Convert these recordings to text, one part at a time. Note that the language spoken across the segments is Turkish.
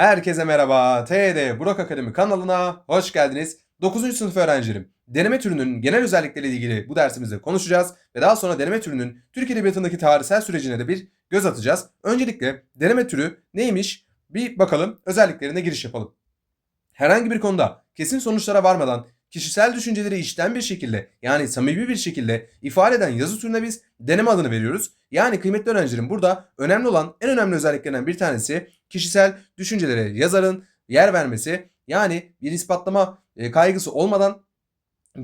Herkese merhaba. TED Burak Akademi kanalına hoş geldiniz. 9. sınıf öğrencilerim. Deneme türünün genel özellikleriyle ilgili bu dersimizde konuşacağız ve daha sonra deneme türünün Türk Edebiyatı'ndaki tarihsel sürecine de bir göz atacağız. Öncelikle deneme türü neymiş bir bakalım özelliklerine giriş yapalım. Herhangi bir konuda kesin sonuçlara varmadan kişisel düşünceleri içten bir şekilde yani samimi bir şekilde ifade eden yazı türüne biz deneme adını veriyoruz. Yani kıymetli öğrencilerim burada önemli olan en önemli özelliklerinden bir tanesi kişisel düşüncelere yazarın yer vermesi. Yani bir ispatlama e, kaygısı olmadan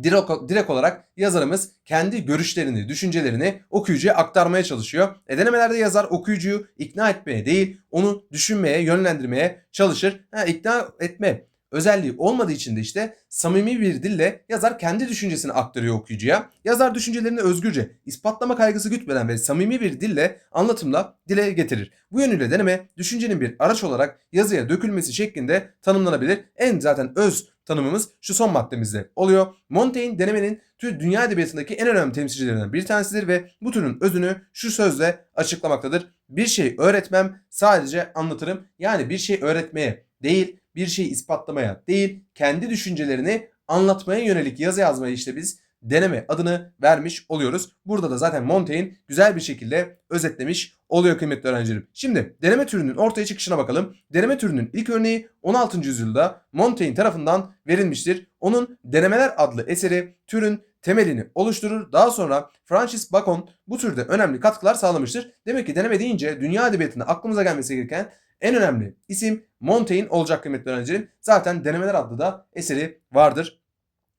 direkt, olarak yazarımız kendi görüşlerini, düşüncelerini okuyucuya aktarmaya çalışıyor. E, denemelerde yazar okuyucuyu ikna etmeye değil, onu düşünmeye, yönlendirmeye çalışır. Ha, ikna etme özelliği olmadığı için de işte samimi bir dille yazar kendi düşüncesini aktarıyor okuyucuya. Yazar düşüncelerini özgürce, ispatlama kaygısı gütmeden ve samimi bir dille anlatımla dile getirir. Bu yönüyle deneme düşüncenin bir araç olarak yazıya dökülmesi şeklinde tanımlanabilir. En zaten öz tanımımız şu son maddemizde oluyor. Montaigne denemenin tüm dünya edebiyatındaki en önemli temsilcilerinden bir tanesidir ve bu türün özünü şu sözle açıklamaktadır. Bir şey öğretmem sadece anlatırım. Yani bir şey öğretmeye değil bir şeyi ispatlamaya değil kendi düşüncelerini anlatmaya yönelik yazı yazmaya işte biz deneme adını vermiş oluyoruz. Burada da zaten Montaigne güzel bir şekilde özetlemiş oluyor kıymetli öğrencilerim. Şimdi deneme türünün ortaya çıkışına bakalım. Deneme türünün ilk örneği 16. yüzyılda Montaigne tarafından verilmiştir. Onun Denemeler adlı eseri türün temelini oluşturur. Daha sonra Francis Bacon bu türde önemli katkılar sağlamıştır. Demek ki deneme deyince dünya edebiyatında aklımıza gelmesi gereken en önemli isim Montaigne olacak kıymetli öğrencilerim. Zaten Denemeler adlı da eseri vardır.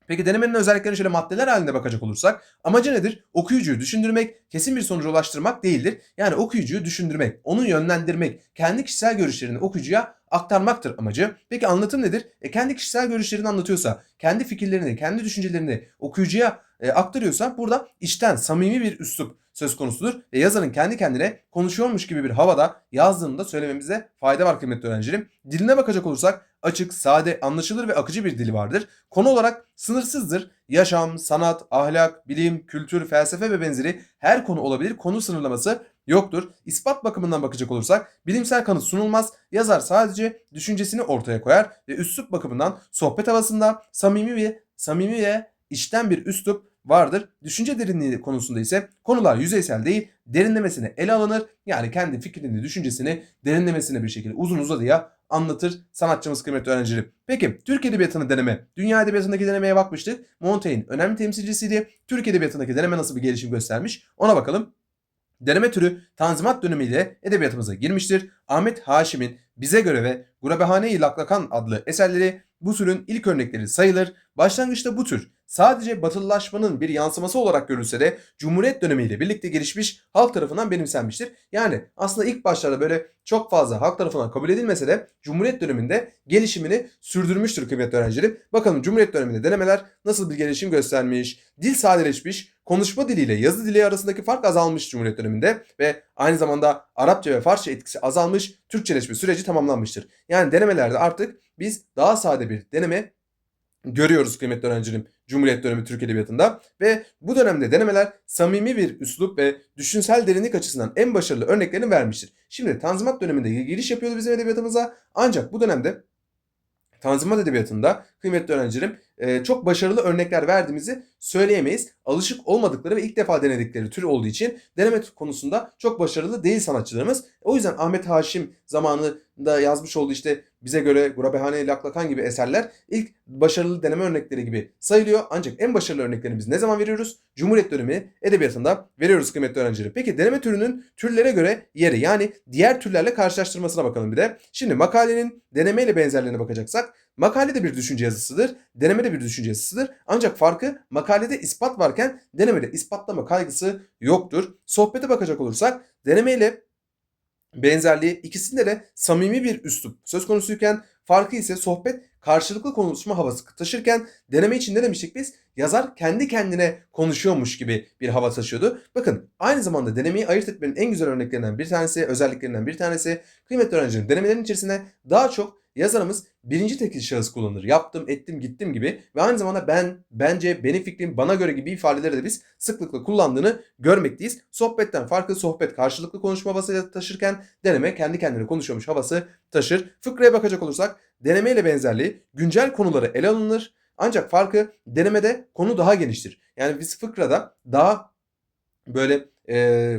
Peki denemenin özelliklerine şöyle maddeler halinde bakacak olursak amacı nedir? Okuyucuyu düşündürmek, kesin bir sonuca ulaştırmak değildir. Yani okuyucuyu düşündürmek, onu yönlendirmek, kendi kişisel görüşlerini okuyucuya aktarmaktır amacı. Peki anlatım nedir? E kendi kişisel görüşlerini anlatıyorsa, kendi fikirlerini, kendi düşüncelerini okuyucuya e, aktarıyorsa burada içten, samimi bir üslup söz konusudur. Ve yazarın kendi kendine konuşuyormuş gibi bir havada yazdığını da söylememize fayda var kıymetli öğrencilerim. Diline bakacak olursak açık, sade, anlaşılır ve akıcı bir dili vardır. Konu olarak sınırsızdır. Yaşam, sanat, ahlak, bilim, kültür, felsefe ve benzeri her konu olabilir. Konu sınırlaması yoktur. İspat bakımından bakacak olursak bilimsel kanıt sunulmaz. Yazar sadece düşüncesini ortaya koyar ve üslup bakımından sohbet havasında samimi ve samimi ve içten bir üslup vardır. Düşünce derinliği konusunda ise konular yüzeysel değil, derinlemesine ele alınır. Yani kendi fikrini, düşüncesini derinlemesine bir şekilde uzun uzadıya anlatır sanatçımız kıymetli öğrencilerim. Peki Türk Edebiyatı'nı deneme. Dünya Edebiyatı'ndaki denemeye bakmıştık. Montaigne önemli temsilcisiydi. Türk Edebiyatı'ndaki deneme nasıl bir gelişim göstermiş ona bakalım. Deneme türü Tanzimat dönemiyle edebiyatımıza girmiştir. Ahmet Haşim'in Bize Göre ve Gurabehane-i Laklakan adlı eserleri bu türün ilk örnekleri sayılır. Başlangıçta bu tür sadece batılılaşmanın bir yansıması olarak görülse de Cumhuriyet dönemiyle birlikte gelişmiş halk tarafından benimsenmiştir. Yani aslında ilk başlarda böyle çok fazla halk tarafından kabul edilmese de Cumhuriyet döneminde gelişimini sürdürmüştür kıymetli öğrencilerim. Bakalım Cumhuriyet döneminde denemeler nasıl bir gelişim göstermiş, dil sadeleşmiş, konuşma diliyle yazı dili arasındaki fark azalmış Cumhuriyet döneminde ve aynı zamanda Arapça ve Farsça etkisi azalmış, Türkçeleşme süreci tamamlanmıştır. Yani denemelerde artık biz daha sade bir deneme görüyoruz kıymetli öğrencilerim Cumhuriyet dönemi Türk Edebiyatı'nda ve bu dönemde denemeler samimi bir üslup ve düşünsel derinlik açısından en başarılı örneklerini vermiştir. Şimdi Tanzimat döneminde giriş yapıyordu bizim edebiyatımıza ancak bu dönemde Tanzimat Edebiyatı'nda kıymetli öğrencilerim e, çok başarılı örnekler verdiğimizi söyleyemeyiz. Alışık olmadıkları ve ilk defa denedikleri tür olduğu için deneme konusunda çok başarılı değil sanatçılarımız. O yüzden Ahmet Haşim zamanında yazmış olduğu işte bize göre Gurabehane Laklakan gibi eserler ilk başarılı deneme örnekleri gibi sayılıyor. Ancak en başarılı örneklerini biz ne zaman veriyoruz? Cumhuriyet dönemi edebiyatında veriyoruz kıymetli öğrencilerim. Peki deneme türünün türlere göre yeri yani diğer türlerle karşılaştırmasına bakalım bir de. Şimdi makalenin denemeyle benzerlerine bakacaksak Makale de bir düşünce yazısıdır, deneme de bir düşünce yazısıdır. Ancak farkı makalede ispat varken denemede ispatlama kaygısı yoktur. Sohbete bakacak olursak deneme ile benzerliği ikisinde de samimi bir üslup söz konusuyken farkı ise sohbet karşılıklı konuşma havası taşırken deneme için ne demiştik biz? Yazar kendi kendine konuşuyormuş gibi bir hava taşıyordu. Bakın aynı zamanda denemeyi ayırt etmenin en güzel örneklerinden bir tanesi, özelliklerinden bir tanesi kıymetli öğrencilerin denemelerin içerisine daha çok yazarımız birinci tekil şahıs kullanır. Yaptım, ettim, gittim gibi ve aynı zamanda ben, bence, benim fikrim, bana göre gibi ifadeleri de biz sıklıkla kullandığını görmekteyiz. Sohbetten farklı sohbet karşılıklı konuşma havası taşırken deneme kendi kendine konuşuyormuş havası taşır. Fıkraya bakacak olursak deneme ile benzerliği güncel konuları ele alınır. Ancak farkı denemede konu daha geniştir. Yani biz fıkrada daha böyle e,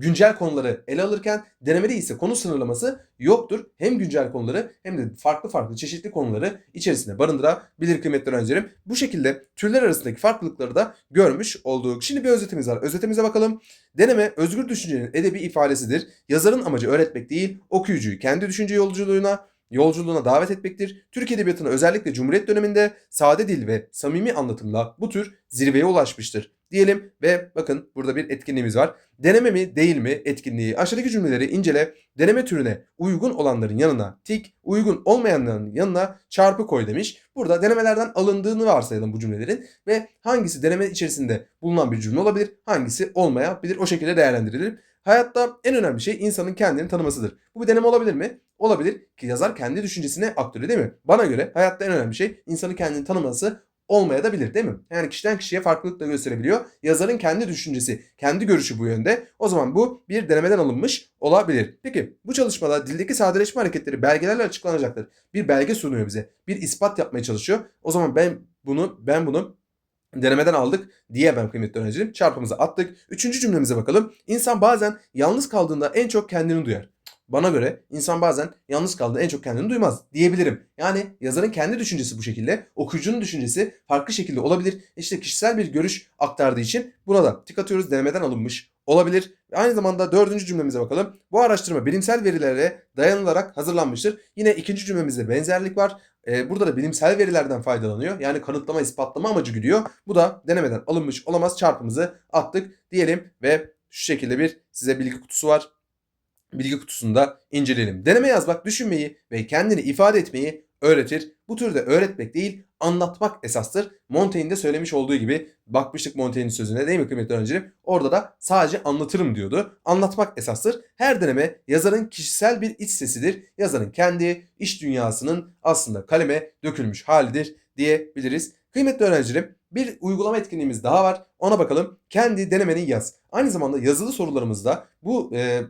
güncel konuları ele alırken denemede ise konu sınırlaması yoktur. Hem güncel konuları hem de farklı farklı çeşitli konuları içerisinde barındırabilir kıymetli öğrencilerim. Bu şekilde türler arasındaki farklılıkları da görmüş olduk. Şimdi bir özetimiz var. Özetimize bakalım. Deneme özgür düşüncenin edebi ifadesidir. Yazarın amacı öğretmek değil, okuyucuyu kendi düşünce yolculuğuna yolculuğuna davet etmektir. Türk Edebiyatı'na özellikle Cumhuriyet döneminde sade dil ve samimi anlatımla bu tür zirveye ulaşmıştır. Diyelim ve bakın burada bir etkinliğimiz var. Deneme mi değil mi etkinliği. Aşağıdaki cümleleri incele. Deneme türüne uygun olanların yanına tik, uygun olmayanların yanına çarpı koy demiş. Burada denemelerden alındığını varsayalım bu cümlelerin ve hangisi deneme içerisinde bulunan bir cümle olabilir, hangisi olmayabilir o şekilde değerlendirilir. Hayatta en önemli şey insanın kendini tanımasıdır. Bu bir deneme olabilir mi? Olabilir ki yazar kendi düşüncesine aktörü değil mi? Bana göre hayatta en önemli şey insanın kendini tanıması olmaya da bilir değil mi? Yani kişiden kişiye farklılık da gösterebiliyor. Yazarın kendi düşüncesi, kendi görüşü bu yönde. O zaman bu bir denemeden alınmış olabilir. Peki bu çalışmada dildeki sadeleşme hareketleri belgelerle açıklanacaktır. Bir belge sunuyor bize. Bir ispat yapmaya çalışıyor. O zaman ben bunu ben bunu denemeden aldık diyemem kıymetli öğrencilerim. Çarpımızı attık. Üçüncü cümlemize bakalım. İnsan bazen yalnız kaldığında en çok kendini duyar. Bana göre insan bazen yalnız kaldığında en çok kendini duymaz diyebilirim. Yani yazarın kendi düşüncesi bu şekilde, okuyucunun düşüncesi farklı şekilde olabilir. İşte kişisel bir görüş aktardığı için buna da tik atıyoruz denemeden alınmış olabilir. Ve aynı zamanda dördüncü cümlemize bakalım. Bu araştırma bilimsel verilere dayanılarak hazırlanmıştır. Yine ikinci cümlemizde benzerlik var. Ee, burada da bilimsel verilerden faydalanıyor. Yani kanıtlama, ispatlama amacı güdüyor. Bu da denemeden alınmış olamaz. Çarpımızı attık diyelim ve şu şekilde bir size bilgi kutusu var bilgi kutusunda inceleyelim. Deneme yazmak düşünmeyi ve kendini ifade etmeyi öğretir. Bu türde öğretmek değil anlatmak esastır. Montaigne'de söylemiş olduğu gibi bakmıştık Montaigne'in sözüne değil mi kıymetli öğrencilerim? Orada da sadece anlatırım diyordu. Anlatmak esastır. Her deneme yazarın kişisel bir iç sesidir. Yazarın kendi iş dünyasının aslında kaleme dökülmüş halidir diyebiliriz. Kıymetli öğrencilerim bir uygulama etkinliğimiz daha var. Ona bakalım. Kendi denemeni yaz. Aynı zamanda yazılı sorularımızda bu e,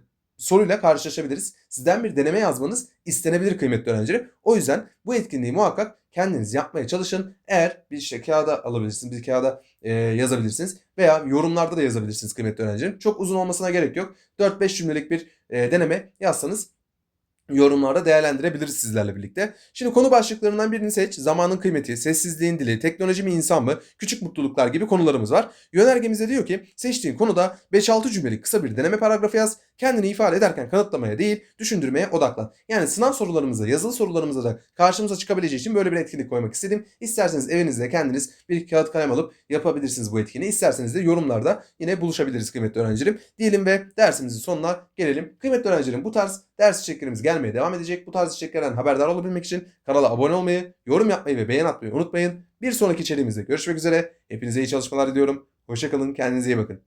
soruyla karşılaşabiliriz. Sizden bir deneme yazmanız istenebilir kıymetli öğrencilerim. O yüzden bu etkinliği muhakkak kendiniz yapmaya çalışın. Eğer bir işte kağıda alabilirsiniz, bir kağıda e, yazabilirsiniz veya yorumlarda da yazabilirsiniz kıymetli öğrencilerim. Çok uzun olmasına gerek yok. 4-5 cümlelik bir e, deneme yazsanız yorumlarda değerlendirebiliriz sizlerle birlikte. Şimdi konu başlıklarından birini seç. Zamanın kıymeti, sessizliğin dili, teknoloji mi insan mı, küçük mutluluklar gibi konularımız var. Yönergemizde diyor ki seçtiğin konuda 5-6 cümlelik kısa bir deneme paragrafı yaz. Kendini ifade ederken kanıtlamaya değil, düşündürmeye odaklan. Yani sınav sorularımızda, yazılı sorularımızda da karşımıza çıkabileceği için böyle bir etkinlik koymak istedim. İsterseniz evinizde kendiniz bir kağıt kalem alıp yapabilirsiniz bu etkinliği. İsterseniz de yorumlarda yine buluşabiliriz kıymetli öğrencilerim. Diyelim ve dersimizin sonuna gelelim. Kıymetli öğrencilerim bu tarz ders içeriklerimiz gelmeye devam edecek. Bu tarz içeriklerden haberdar olabilmek için kanala abone olmayı, yorum yapmayı ve beğen atmayı unutmayın. Bir sonraki içeriğimizde görüşmek üzere. Hepinize iyi çalışmalar diliyorum. Hoşçakalın, kendinize iyi bakın.